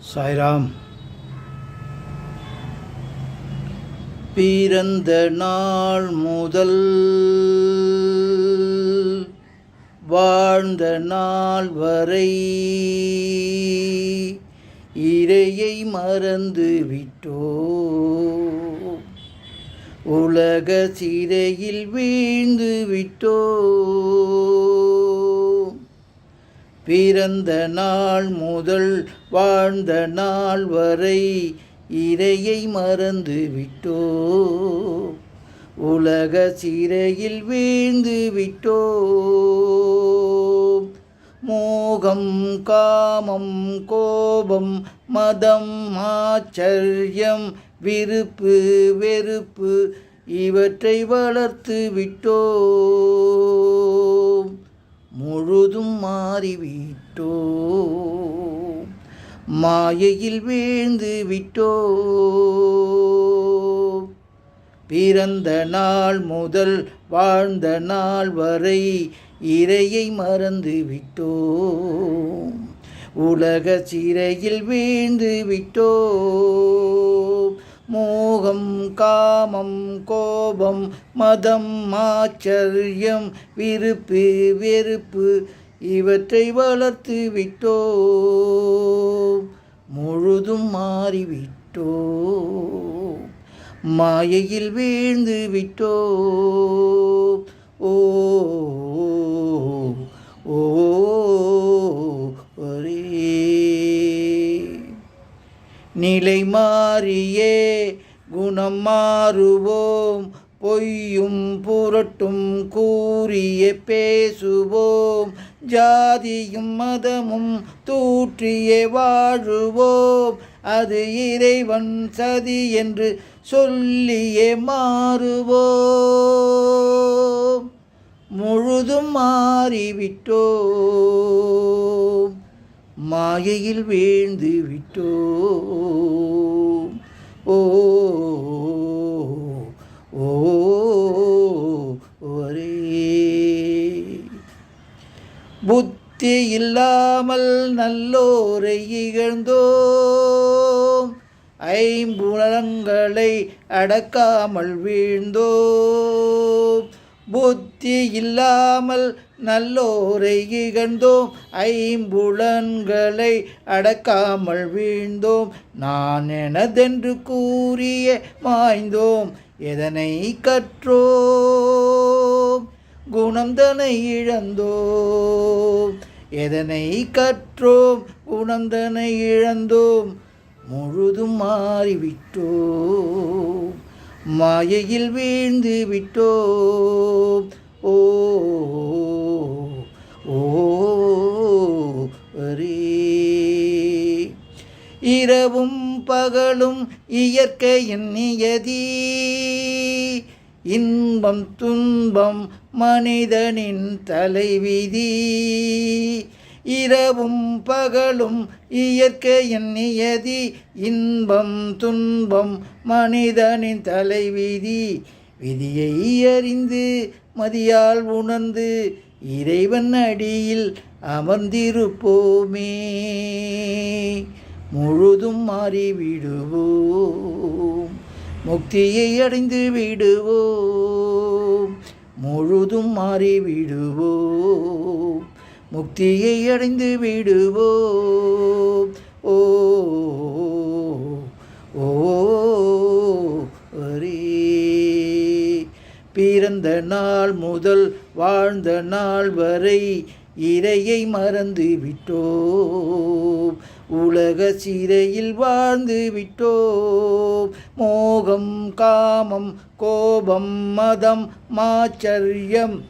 சாய்ராம். பிறந்த நாள் முதல் வாழ்ந்த நாள் வரை இறையை மறந்து விட்டோ. உலக சிறையில் வீழ்ந்து விட்டோ. பிறந்த நாள் முதல் வாழ்ந்த நாள் வரை இறையை மறந்து விட்டோ உலக சிறையில் வீழ்ந்து விட்டோ மோகம் காமம் கோபம் மதம் ஆச்சரியம் விருப்பு வெறுப்பு இவற்றை வளர்த்து விட்டோ முழுதும் மாறிவிட்டோ? மாயையில் வீழ்ந்து விட்டோ? பிறந்த நாள் முதல் வாழ்ந்த நாள் வரை இறையை மறந்து விட்டோ? உலக சிறையில் வீழ்ந்து விட்டோ? மோகம் காமம் கோபம் மதம் ஆச்சரியம் விருப்பு வெறுப்பு இவற்றை வளர்த்து விட்டோ முழுதும் மாறிவிட்டோ மாயையில் வீழ்ந்து விட்டோ ஓ ஓ நிலை மாறியே குணம் மாறுவோம். பொய்யும் புரட்டும் கூறிய பேசுவோம். ஜாதியும் மதமும் தூற்றிய வாழுவோம். அது இறைவன் சதி என்று சொல்லியே மாறுவோம். முழுதும் மாறிவிட்டோம். மாயையில் வீழ்ந்து விட்டோ ஓ ஒரே புத்தி இல்லாமல் நல்லோரை இகழ்ந்தோம். ஐம்புணங்களை அடக்காமல் வீழ்ந்தோம். புத்தி இல்லாமல் நல்லோரை இகழ்ந்தோம். ஐம்புலன்களை அடக்காமல் வீழ்ந்தோம். நான் எனதென்று கூறிய மாய்ந்தோம். எதனை கற்றோம்? குணந்தனை இழந்தோம். எதனை கற்றோம்? குணந்தனை இழந்தோம். முழுதும் மாறிவிட்டோம். மாயையில் வீழ்ந்து விட்டோம் ஓ இரவும் பகலும் இயற்கையின் நியதி இன்பம் துன்பம் மனிதனின் தலைவிதி. இரவும் பகலும் இயற்கையின் நியதி இன்பம் துன்பம் மனிதனின் தலைவிதி. விதியை அறிந்து மதியால் உணர்ந்து இறைவன் அடியில் அமர்ந்திருப்போமே. முழுதும் மாறிவிடுவோம். முக்தியை அடைந்து விடுவோம். முழுதும் மாறிவிடுவோம். முக்தியை அடைந்து விடுவோம். ஓ ஓ பிறந்த நாள் முதல் வாழ்ந்த நாள் வரை இறையை மறந்து விட்டோம். உலக சிறையில் வாழ்ந்து விட்டோம். மோகம் காமம் கோபம் மதம் மாச்சரியம்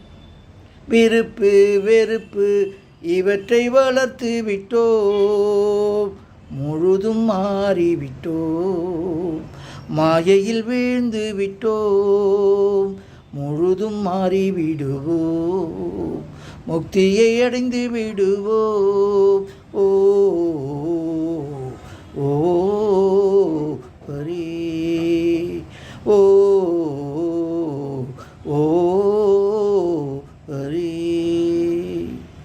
விருப்பு வெறுப்பு இவற்றை வளர்த்து விட்டோம். முழுதும் மாறிவிட்டோம். மாயையில் வீழ்ந்து விட்டோம். முழுதும் மாறிவிடுவோம். முக்தியை அடைந்து விடுவோம். ஓ ஓ